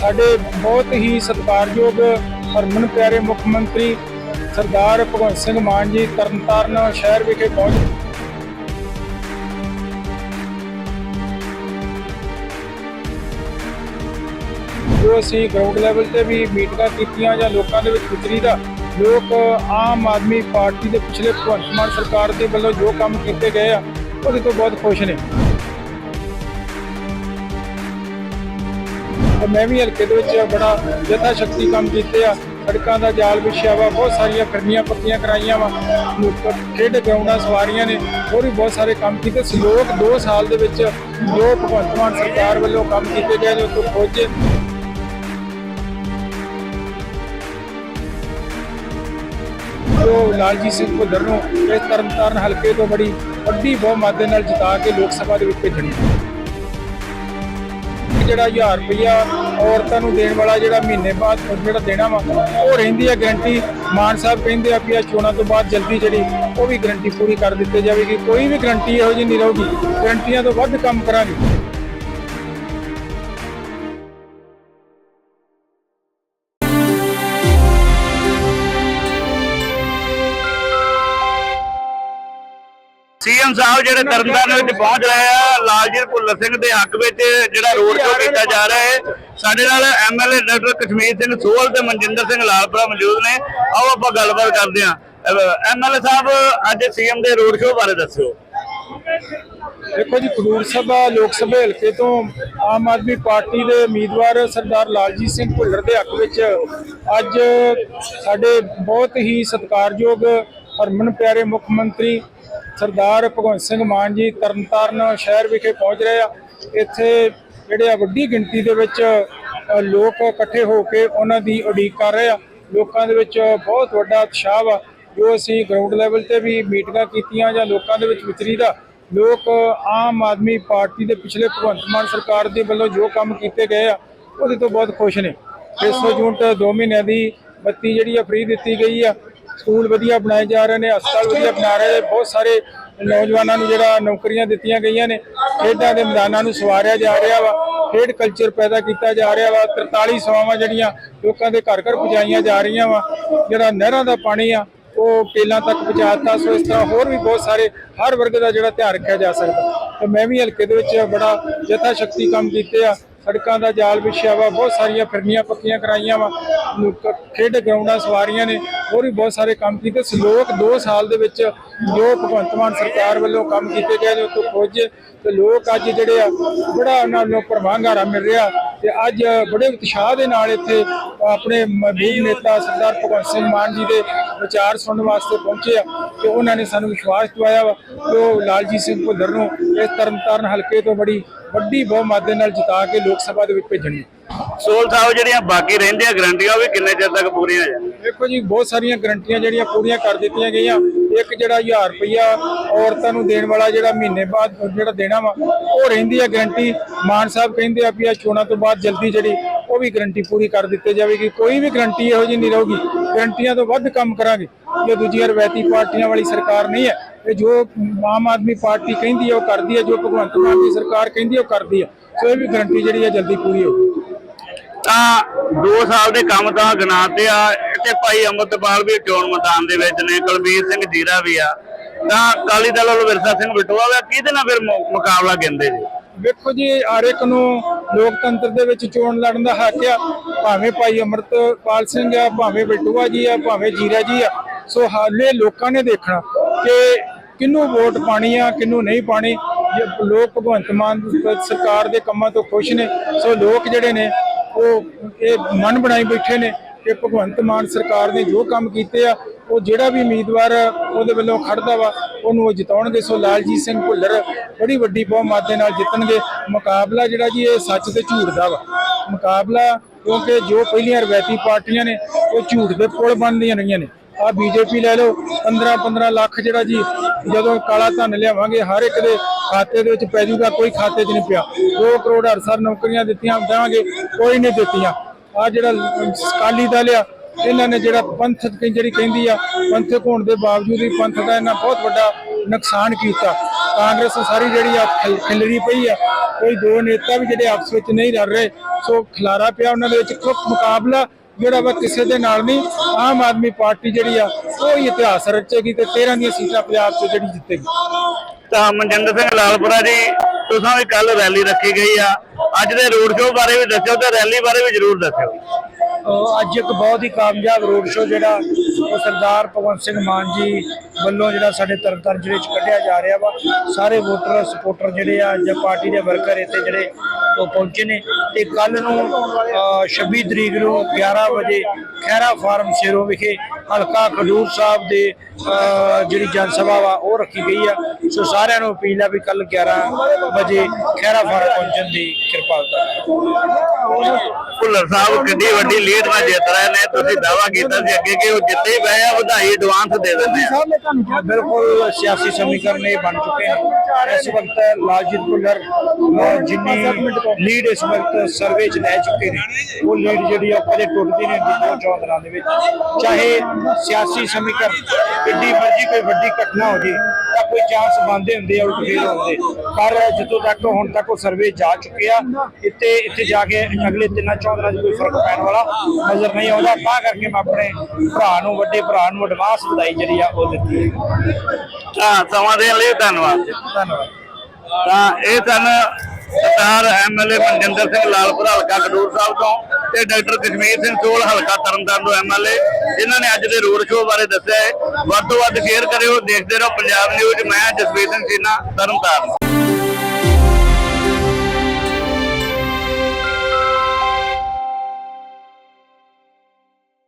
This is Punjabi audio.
ਸਾਡੇ ਬਹੁਤ ਹੀ ਸਤਿਕਾਰਯੋਗ ਹਰਮਨ ਪਿਆਰੇ ਮੁੱਖ ਮੰਤਰੀ ਸਰਦਾਰ ਭਗਵੰਤ ਸਿੰਘ ਮਾਨ ਜੀ ਤਰਨਤਾਰਨ ਸ਼ਹਿਰ ਵਿਖੇ ਪਹੁੰਚ ਜੋ ਅਸੀਂ ਗਰਾਊਂਡ ਲੈਵਲ ਤੇ ਵੀ ਮੀਟਿੰਗਾਂ ਕੀਤੀਆਂ ਜਾਂ ਲੋਕਾਂ ਦੇ ਵਿੱਚ ਵਿਚਰੀ ਦਾ, ਲੋਕ ਆਮ ਆਦਮੀ ਪਾਰਟੀ ਦੇ ਪਿਛਲੇ ਭਗਵੰਤ ਮਾਨ ਸਰਕਾਰ ਦੇ ਵੱਲੋਂ ਜੋ ਕੰਮ ਕੀਤੇ ਗਏ ਆ, ਉਹਦੇ ਤੋਂ ਬਹੁਤ ਖੁਸ਼ ਨੇ। ਤੇ ਮੈਂ ਵੀ ਹਲਕੇ ਦੇ ਵਿੱਚ ਬੜਾ ਯਥਾ ਸ਼ਕਤੀ ਕੰਮ ਕੀਤੇ ਆ। ਸੜਕਾਂ ਦਾ ਜਾਲ ਵਿਛਿਆ ਵਾ, ਬਹੁਤ ਸਾਰੀਆਂ ਕਰਨੀਆਂ ਪੱਕੀਆਂ ਕਰਾਈਆਂ ਵਾ। ਖੇਡ ਗਰਾਊਂਡਾਂ ਸਵਾਰੀਆਂ ਨੇ, ਹੋਰ ਵੀ ਬਹੁਤ ਸਾਰੇ ਕੰਮ ਕੀਤੇ। ਸਲੋਕ 2 ਸਾਲ ਦੇ ਵਿੱਚ ਜੋ ਭਗਵੰਤ ਮਾਨ ਸਰਕਾਰ ਵੱਲੋਂ ਕੰਮ ਕੀਤੇ ਗਏ ਨੇ, ਉਹ ਤੋਂ ਖੋਜੇ ਜੋ ਲਾਲਜੀਤ ਸਿੰਘ ਭੁੱਲਰ ਨੂੰ ਇਸ ਤਰਨਤਾਰਨ ਹਲਕੇ ਤੋਂ ਬੜੀ ਵੱਡੀ ਬਹੁਮਤ ਦੇ ਨਾਲ ਜਿਤਾ ਕੇ ਲੋਕ ਸਭਾ ਦੇ ਵਿੱਚ ਭੇਜਣੀ ਜਿਹੜਾ 1000 ਰੁਪਇਆ ਔਰਤਾਂ ਨੂੰ ਦੇਣ ਵਾਲਾ ਜਿਹੜਾ ਮਹੀਨੇ ਬਾਅਦ ਜਿਹੜਾ ਦੇਣਾ ਵਾ, ਉਹ ਰਹਿੰਦੀ ਆ ਗਰੰਟੀ ਮਾਨ ਸਾਹਿਬ ਕਹਿੰਦੇ ਆ ਵੀ ਆ ਚੋਣਾਂ ਤੋਂ ਬਾਅਦ ਜਲਦੀ ਜਿਹੜੀ, ਉਹ ਵੀ ਗਰੰਟੀ ਪੂਰੀ ਕਰ ਦਿੱਤੀ ਜਾਵੇਗੀ। ਕੋਈ ਵੀ ਗਰੰਟੀ ਇਹੋ ਜਿਹੀ ਨਹੀਂ ਰਹੂਗੀ। ਗਰੰਟੀਆਂ ਤੋਂ ਵੱਧ ਕੰਮ ਕਰਾਂਗੇ। ਸੀਐਮ ਸਾਹਿਬ ਜਿਹੜੇ ਤਰਨਤਾਰਨ ਵਿੱਚ ਪਹੁੰਚ ਰਹੇ ਆ, ਲਾਲਜੀਤ ਭੁੱਲਰ ਸਿੰਘ ਦੇ ਹੱਕ ਵਿੱਚ ਜਿਹੜਾ ਰੋਡ ਸ਼ੋਅ ਕੀਤਾ ਜਾ ਰਿਹਾ ਹੈ। ਸਾਡੇ ਨਾਲ ਐਮਐਲਏ ਡਾਕਟਰ ਕਸ਼ਮੀਰ ਸਿੰਘ ਸੋਹਲ ਤੇ ਮਨਜਿੰਦਰ ਸਿੰਘ ਲਾਲਪੁਰਾ ਮੌਜੂਦ ਨੇ। ਆਓ ਆਪਾਂ ਗੱਲਬਾਤ ਕਰਦੇ ਹਾਂ। ਐਮਐਲਏ ਸਾਹਿਬ, ਅੱਜ ਸੀਐਮ ਦੇ ਰੋਡ ਸ਼ੋਅ ਬਾਰੇ ਦੱਸਿਓ। ਦੇਖੋ ਜੀ, ਖਡੂਰ ਸਭਾ ਲੋਕ ਸਭਾ ਹਲਕੇ ਤੋਂ ਆਮ ਆਦਮੀ ਪਾਰਟੀ ਦੇ ਉਮੀਦਵਾਰ ਸਰਦਾਰ ਲਾਲਜੀਤ ਸਿੰਘ ਭੁੱਲਰ ਦੇ ਹੱਕ ਵਿੱਚ ਅੱਜ ਸਾਡੇ ਬਹੁਤ ਹੀ ਸਤਿਕਾਰਯੋਗ ਹਰਮਨ ਪਿਆਰੇ ਮੁੱਖ ਮੰਤਰੀ ਸਰਦਾਰ ਭਗਵੰਤ ਸਿੰਘ ਮਾਨ ਜੀ ਤਰਨਤਾਰਨ ਸ਼ਹਿਰ ਵਿਖੇ ਪਹੁੰਚ ਰਹੇ ਆ। ਇੱਥੇ ਜਿਹੜੇ ਆ ਵੱਡੀ ਗਿਣਤੀ ਦੇ ਵਿੱਚ ਲੋਕ ਇਕੱਠੇ ਹੋ ਕੇ ਉਹਨਾਂ ਦੀ ਉਡੀਕ ਕਰ ਰਹੇ ਆ। ਲੋਕਾਂ ਦੇ ਵਿੱਚ ਬਹੁਤ ਵੱਡਾ ਉਤਸ਼ਾਹ ਆ ਜੋ ਅਸੀਂ ਗਰਾਊਂਡ ਲੈਵਲ ਤੇ ਵੀ ਮੀਟਿੰਗਾਂ ਕੀਤੀਆਂ ਜਾਂ ਲੋਕਾਂ ਦੇ ਵਿੱਚ ਵਿਚਰੀ ਦਾ, ਲੋਕ ਆਮ ਆਦਮੀ ਪਾਰਟੀ ਦੇ ਪਿਛਲੇ ਭਗਵੰਤ ਮਾਨ ਸਰਕਾਰ ਦੇ ਵੱਲੋਂ ਜੋ ਕੰਮ ਕੀਤੇ ਗਏ ਆ, ਉਹਦੇ ਤੋਂ ਬਹੁਤ ਖੁਸ਼ ਨੇ। 600 ਯੂਨਿਟ 2 ਮਹੀਨਿਆਂ ਦੀ ਬੱਤੀ ਜਿਹੜੀ ਆ ਫ੍ਰੀ ਦਿੱਤੀ ਗਈ ਆ। ਸਕੂਲ ਵਧੀਆ ਬਣਾਏ ਜਾ ਰਹੇ ਨੇ, ਹਸਪਤਾਲ ਵਧੀਆ ਬਣਾ ਰਹੇ ਨੇ, ਬਹੁਤ ਸਾਰੇ ਨੌਜਵਾਨਾਂ ਨੂੰ ਜਿਹੜਾ ਨੌਕਰੀਆਂ ਦਿੱਤੀਆਂ ਗਈਆਂ ਨੇ, ਖੇਡਾਂ ਦੇ ਮੈਦਾਨਾਂ ਨੂੰ ਸਵਾਰਿਆ ਜਾ ਰਿਹਾ ਵਾ, ਖੇਡ ਕਲਚਰ ਪੈਦਾ ਕੀਤਾ ਜਾ ਰਿਹਾ ਵਾ 43 ਸੇਵਾਵਾਂ ਜਿਹੜੀਆਂ ਲੋਕਾਂ ਦੇ ਘਰ ਘਰ ਪਹੁੰਚਾਈਆਂ ਜਾ ਰਹੀਆਂ ਵਾ, ਜਿਹੜਾ ਨਹਿਰਾਂ ਦਾ ਪਾਣੀ ਆ, ਉਹ ਕੇਲਾਂ ਤੱਕ ਪਹੁੰਚਾਤਾ ਸੋ ਇਸ ਤਰ੍ਹਾਂ ਹੋਰ ਵੀ ਬਹੁਤ ਸਾਰੇ, ਹਰ ਵਰਗ ਦਾ ਜਿਹੜਾ ਧਿਆਨ ਰੱਖਿਆ ਜਾ ਸਕਦਾ। ਤੇ ਮੈਂ ਵੀ ਹਲਕੇ ਦੇ ਵਿੱਚ ਬੜਾ ਯਥਾ ਸ਼ਕਤੀ ਕੰਮ ਕੀਤੇ ਆ ਸੜਕਾਂ ਦਾ ਜਾਲ ਵਿਛਿਆ ਵਾ, ਬਹੁਤ ਸਾਰੀਆਂ ਫਿਰਨੀਆਂ ਪੱਕੀਆਂ ਕਰਾਈਆਂ ਵਾ ਖੇਡ ਗਰਾਊਂਡਾਂ ਸਵਾਰੀਆਂ ਨੇ, ਹੋਰ ਵੀ ਬਹੁਤ ਸਾਰੇ ਕੰਮ ਕੀਤੇ। ਲੋਕ 2 ਸਾਲ ਦੇ ਵਿੱਚ ਜੋ ਭਗਵੰਤ ਮਾਨ ਸਰਕਾਰ ਵੱਲੋਂ ਕੰਮ ਕੀਤੇ ਗਏ ਨੇ, ਉਹ ਤੋਂ ਖੋਜੇ, ਤੇ ਲੋਕ ਅੱਜ ਜਿਹੜੇ ਆ, ਬੜਾ ਉਹਨਾਂ ਨੂੰ ਪਰਵਾਹਗਾਰਾ ਮਿਲ ਰਿਹਾ। ਤੇ ਅੱਜ ਬੜੇ ਉਤਸ਼ਾਹ ਦੇ ਨਾਲ ਇੱਥੇ ਆਪਣੇ ਮਜ਼ਬੂਤ ਨੇਤਾ ਸਰਦਾਰ ਭਗਵੰਤ ਸਿੰਘ ਮਾਨ ਜੀ ਦੇ ਵਿਚਾਰ ਸੁਣਨ ਵਾਸਤੇ ਪਹੁੰਚੇ ਆ ਤੇ ਉਹਨਾਂ ਨੇ ਸਾਨੂੰ ਵਿਸ਼ਵਾਸ ਦਿਵਾਇਆ ਵਾ ਕਿ ਉਹ ਲਾਲਜੀਤ ਸਿੰਘ ਭੁੱਲਰ ਨੂੰ ਇਸ ਤਰਨਤਾਰਨ ਹਲਕੇ ਤੋਂ ਬੜੀ ਵੱਡੀ ਬਹੁਮਤ ਦੇ ਨਾਲ ਜਿਤਾ ਕੇ ਲੋਕ ਸਭਾ ਦੇ ਵਿੱਚ ਭੇਜਣਗੇ। ਸੋਹਲ ਸਾਹਿਬ ਜਿਹੜੀਆਂ ਬਾਕੀ ਰਹਿੰਦੀਆਂ ਗਰੰਟੀਆਂ ਉਹ ਵੀ ਕਿੰਨੇ ਚਿਰ ਤੱਕ ਪੂਰੀਆਂ ਜਾਣਗੀਆਂ? ਦੇਖੋ ਜੀ ਬਹੁਤ ਸਾਰੀਆਂ ਗਰੰਟੀਆਂ ਜਿਹੜੀਆਂ ਪੂਰੀਆਂ ਕਰ ਦਿੱਤੀਆਂ ਗਈਆਂ। ਇੱਕ ਜਿਹੜਾ 1000 ਰੁਪਇਆ ਔਰਤਾਂ ਨੂੰ ਦੇਣ ਵਾਲਾ ਜਿਹੜਾ ਮਹੀਨੇ ਬਾਅਦ ਜਿਹੜਾ ਦੇਣਾ ਵਾ, ਉਹ ਰਹਿੰਦੀ ਹੈ ਗਰੰਟੀ ਮਾਨ ਸਾਹਿਬ ਕਹਿੰਦੇ ਆ ਵੀ ਆ ਚੋਣਾਂ ਤੋਂ ਬਾਅਦ ਜਲਦੀ ਜਿਹੜੀ, ਉਹ ਵੀ ਗਰੰਟੀ ਪੂਰੀ ਕਰ ਦਿੱਤੀ ਜਾਵੇਗੀ। ਕੋਈ ਵੀ ਗਰੰਟੀ ਇਹੋ ਜਿਹੀ ਨਹੀਂ ਰਹੂਗੀ। ਗਰੰਟੀਆਂ ਤੋਂ ਵੱਧ ਕੰਮ ਕਰਾਂਗੇ। ਇਹ ਦੂਜੀਆਂ ਰਵਾਇਤੀ ਪਾਰਟੀਆਂ ਵਾਲੀ ਸਰਕਾਰ ਨਹੀਂ ਹੈ ਇਹ ਜੋ ਆਮ ਆਦਮੀ ਪਾਰਟੀ ਕਹਿੰਦੀ ਹੈ ਉਹ ਕਰਦੀ ਹੈ ਜੋ ਭਗਵੰਤ ਮਾਨ ਦੀ ਸਰਕਾਰ ਕਹਿੰਦੀ ਹੈ ਉਹ ਕਰਦੀ ਹੈ ਸੋ ਇਹ ਵੀ ਗਰੰਟੀ ਜਿਹੜੀ ਹੈ ਜਲਦੀ ਪੂਰੀ ਹੋਊਗੀ। ਤਾਂ 2 ਸਾਲ ਦੇ ਕੰਮ ਤਾਂ ਗਿਣਾਤੇ ਆ ਤੇ ਭਾਈ ਅਮਰਤਪਾਲ ਵੀ ਚੋਣ ਮੈਦਾਨ ਦੇ ਵਿੱਚ ਨੇ, ਕੁਲਬੀਰ ਸਿੰਘ ਜੀਰਾ ਵੀ ਆ। ਤਾਂ ਅਕਾਲੀ ਦਲ ਵੱਲੋਂ ਵਿਰਸਾ ਸਿੰਘ ਬਟੋਆ ਵਾ ਕਿਹਦੇ ਨਾਲ ਫਿਰ ਮੁ- ਮੁਕਾਬਲਾ ਕਹਿੰਦੇ ਜੀ? ਵੇਖੋ ਜੀ, ਹਰ ਇੱਕ ਨੂੰ ਲੋਕਤੰਤਰ ਦੇ ਵਿੱਚ ਚੋਣ ਲੜਨ ਦਾ ਹੱਕ ਆ। ਭਾਵੇਂ ਭਾਈ ਅਮਰਤਪਾਲ ਸਿੰਘ ਆ, ਭਾਵੇਂ ਬਟੂਆ ਜੀ ਆ, ਭਾਵੇਂ ਜੀਰਾ ਜੀ ਆ। ਸੋ ਹਾਲੇ ਲੋਕਾਂ ਨੇ ਦੇਖਣਾ ਕਿ ਕਿਹਨੂੰ ਵੋਟ ਪਾਣੀ ਆ, ਕਿਹਨੂੰ ਨਹੀਂ ਪਾਣੀ। ਜੇ ਲੋਕ ਭਗਵੰਤ ਮਾਨ ਸਰਕਾਰ ਦੇ ਕੰਮਾਂ ਤੋਂ ਖੁਸ਼ ਨੇ। ਸੋ ਲੋਕ ਜਿਹੜੇ ਨੇ, ਉਹ ਇਹ ਮਨ ਬਣਾਈ ਬੈਠੇ ਨੇ। ਕਿ ਭਗਵੰਤ ਮਾਨ ਸਰਕਾਰ ਨੇ ਜੋ ਕੰਮ ਕੀਤੇ ਆ, ਉਹ ਜਿਹੜਾ ਵੀ ਉਮੀਦਵਾਰ ਉਹਦੇ ਵੱਲੋਂ ਖੜਦਾ ਵਾ, ਉਹਨੂੰ ਉਹ ਜਿਤਾਉਣਗੇ। ਸੋ ਲਾਲਜੀਤ ਸਿੰਘ ਭੁੱਲਰ ਬੜੀ ਵੱਡੀ ਬਹੁਮਤ ਦੇ ਨਾਲ ਜਿੱਤਣਗੇ। ਮੁਕਾਬਲਾ ਜਿਹੜਾ ਜੀ, ਇਹ ਸੱਚ ਤੇ ਝੂਠ ਦਾ ਵਾ। ਮੁਕਾਬਲਾ ਕਿਉਂਕਿ ਜੋ ਪਹਿਲੀਆਂ ਰਵਾਇਤੀ ਪਾਰਟੀਆਂ ਨੇ, ਉਹ ਝੂਠ ਦੇ ਪੁਲ ਬਣਦੀਆਂ ਰਹੀਆਂ ਨੇ। ਆ ਬੀਜੇਪੀ ਲੈ ਲਓ 15 15 ਲੱਖ ਜਿਹੜਾ ਜੀ, ਜਦੋਂ ਕਾਲਾ ਧਨ ਲਿਆਵਾਂਗੇ, ਹਰ ਇੱਕ ਦੇ ਖਾਤੇ ਦੇ ਵਿੱਚ ਪੈ ਜੂਗਾ, ਕੋਈ ਖਾਤੇ 'ਚ ਨਹੀਂ ਪਿਆ। 2 ਕਰੋੜ ਹਰ ਸਾਲ ਨੌਕਰੀਆਂ ਦਿੱਤੀਆਂ, ਦੇਵਾਂਗੇ, ਕੋਈ ਨਹੀਂ ਦਿੱਤੀਆਂ। ਆ ਜਿਹੜਾ ਅਕਾਲੀ ਦਲ ਆ, ਇਹਨਾਂ ਨੇ ਜਿਹੜਾ ਪੰਥਕ ਜਿਹੜੀ ਕਹਿੰਦੀ ਆ, ਪੰਥਕ ਹੋਣ ਦੇ ਬਾਵਜੂਦ ਵੀ ਪੰਥ ਦਾ ਇਹਨਾਂ ਬਹੁਤ ਵੱਡਾ ਨੁਕਸਾਨ ਕੀਤਾ। ਕਾਂਗਰਸ ਸਾਰੀ ਜਿਹੜੀ ਆ ਖਿਲਰੀ ਪਈ ਆ, ਕੋਈ ਦੋ ਨੇਤਾ ਵੀ ਜਿਹੜੇ ਆਪਸ ਵਿੱਚ ਨਹੀਂ ਲੜ ਰਹੇ, ਸੋ ਖਿਲਾਰਾ ਪਿਆ ਉਹਨਾਂ ਦੇ ਵਿੱਚ ਕੁੱਖ ਮੁਕਾਬਲਾ, ਜਿਹੜਾ ਵਾ ਕਿਸੇ ਦੇ ਨਾਲ ਨਹੀਂ, ਆਮ ਆਦਮੀ ਪਾਰਟੀ ਜਿਹੜੀ ਆ ਉਹ ਹੀ ਇਤਿਹਾਸ ਰਚੇਗੀ ਤੇ 13 ਦੀਆਂ ਸੀਟਾਂ ਪੰਜਾਬ 'ਚ ਜਿਹੜੀ ਜਿੱਤੇਗੀ। ਤਾਂ ਮਨਜਿੰਦਰ ਸਿੰਘ ਲਾਲਪੁਰਾ ਜੀ, ਤੁਸੀਂ ਵੀ ਕੱਲ ਰੈਲੀ ਰੱਖੀ ਗਈ ਆ। ਅੱਜ ਦੇ ਰੋਡ ਸ਼ੋਅ ਬਾਰੇ ਵੀ ਦੱਸਿਓ ਤੇ ਰੈਲੀ ਬਾਰੇ ਵੀ ਜ਼ਰੂਰ ਦੱਸਿਓ। ਅੱਜ ਇੱਕ ਬਹੁਤ ਹੀ ਕਾਮਯਾਬ ਰੋਡ ਸ਼ੋਅ ਜਿਹੜਾ ਉਹ ਸਰਦਾਰ ਭਗਵੰਤ ਸਿੰਘ ਮਾਨ ਜੀ ਵੱਲੋਂ ਜਿਹੜਾ ਸਾਡੇ ਤਰਨਤਾਰਨ ਜ਼ਿਲ੍ਹੇ 'ਚ ਕੱਢਿਆ ਜਾ ਰਿਹਾ ਵਾ। ਸਾਰੇ ਵੋਟਰ ਸਪੋਰਟਰ ਜਿਹੜੇ ਆ ਜਾਂ ਪਾਰਟੀ ਦੇ ਵਰਕਰ ਇੱਥੇ ਜਿਹੜੇ ਪਹੁੰਚੇ ਨੇ ਤੇ ਕੱਲ ਨੂੰ, ਅਹ 26 ਤਰੀਕ ਨੂੰ 11 ਵਜੇ ਖੈਰਾ ਫਾਰਮ ਸ਼ੇਰੋ ਵਿਖੇ ਹਲਕਾ ਖਡੂਰ ਸਾਹਿਬ ਦੇ ਜਿਹੜੀ ਜਨ ਸਭਾ ਵਾ, ਉਹ ਰੱਖੀ ਗਈ ਆ। ਸੋ ਸਾਰਿਆਂ ਨੂੰ ਅਪੀਲ ਆ ਵੀ ਕੱਲ 11 ਵਜੇ ਖੈਰਾ ਫਾਰਮ ਪਹੁੰਚਣ ਦੀ ਕਿਰਪਾਲਤਾ ਭੁੱਲਰ ਸਾਹਿਬ ਕਿੰਨੀ ਵੱਡੀ ਲੀਡ ਨਾਲ ਜਿੱਤ ਰਹੇ ਨੇ, ਤੁਸੀਂ ਦਾਵਾ ਕੀਤਾ ਸੀ ਅੱਗੇ ਕਿ ਉਹ ਜਿੱਤੇ ਹੀ ਪਏ ਆ, ਵਧਾਈ ਐਡਵਾਂਸ ਦੇ ਦਿੰਦੇ ਆ। ਬਿਲਕੁਲ ਸਿਆਸੀ ਸਮੀਕਰਨ ਇਹ ਬਣ ਚੁੱਕੇ ਹਨ ਇਸ ਵਕਤ ਲਾਲਜੀਤ ਭੁੱਲਰ ਜਿੰਨੀ ਲੀਡ ਇਸ ਵਕਤ ਸਰਵੇ ਚ ਲੈ ਚੁੱਕੇ ਨੇ, ਉਹ ਲੀਡ ਜਿਹੜੀ ਆ, ਕਦੇ ਟੁੱਟਦੀ ਨਹੀਂ ਦੋ ਚੌਧਰਾਂ ਦੇ ਵਿੱਚ। ਚਾਹੇ ਸਿਆਸੀ ਸਮੀਕਰਨ, ਕਿੱਡੀ ਮਰਜ਼ੀ ਕੋਈ ਵੱਡੀ ਘਟਨਾ ਹੋ ਜੇ, ਤਾਂ ਕੋਈ ਚਾਂਸ ਬੰਦੇ ਹੁੰਦੇ ਆ, ਉਲਟ ਫੇਰ ਹੁੰਦੇ ਪਰ ਜਦੋਂ ਤੱਕ ਹੁਣ ਤੱਕ ਉਹ ਸਰਵੇ ਜਾ ਚੁੱਕੇ ਆ, ਇੱਥੇ ਇੱਥੇ ਜਾ ਕੇ ਅਗਲੇ ਤਿੰਨਾਂ ਚੌਧਰਾਂ 'ਚ ਕੋਈ ਫ਼ਰਕ ਪੈਣ ਵਾਲਾ ਨਜ਼ਰ ਨਹੀਂ ਆਉਂਦਾ। ਤਾਂ ਕਰਕੇ ਮੈਂ ਆਪਣੇ ਭਰਾ ਨੂੰ ਵੱਡੇ ਭਰਾ ਨੂੰ ਐਡਵਾਂਸ ਵਧਾਈ ਜਿਹੜੀ ਆ ਉਹ ਦਿੱਤੀ ਹੈ। ਤਾਂ ਸਮਾਂ ਦੇਣ ਲਈ ਧੰਨਵਾਦ। ਧੰਨਵਾਦ। ਤਾਂ ਇਹ ਸਨ ਸਰਦਾਰ ਐਮਐਲਏ ਮਨਜਿੰਦਰ ਸਿੰਘ ਲਾਲਪੁਰਾ ਹਲਕਾ ਖਡੂਰ ਸਾਹਿਬ ਤੋਂ ਤੇ ਡਾਕਟਰ ਕਸ਼ਮੀਰ ਸਿੰਘ ਸੋਲ ਹਲਕਾ ਤਰਨਤਾਰਨ ਤੋਂ ਐਮਐਲਏ ਜਿਨ੍ਹਾਂ ਨੇ ਅੱਜ ਦੇ ਰੋਡ ਸ਼ੋਅ ਬਾਰੇ ਦੱਸਿਆ ਹੈ। ਵੱਧ ਤੋਂ ਵੱਧ ਸ਼ੇਅਰ ਕਰਿਓ ਦੇਖਦੇ ਰਹੋ ਪੰਜਾਬ ਨਿਊਜ਼ ਮੈਂ ਜਸਵੀਰ ਸਿੰਘ ਸੀਨਾ ਤਰਨਤਾਰਨ।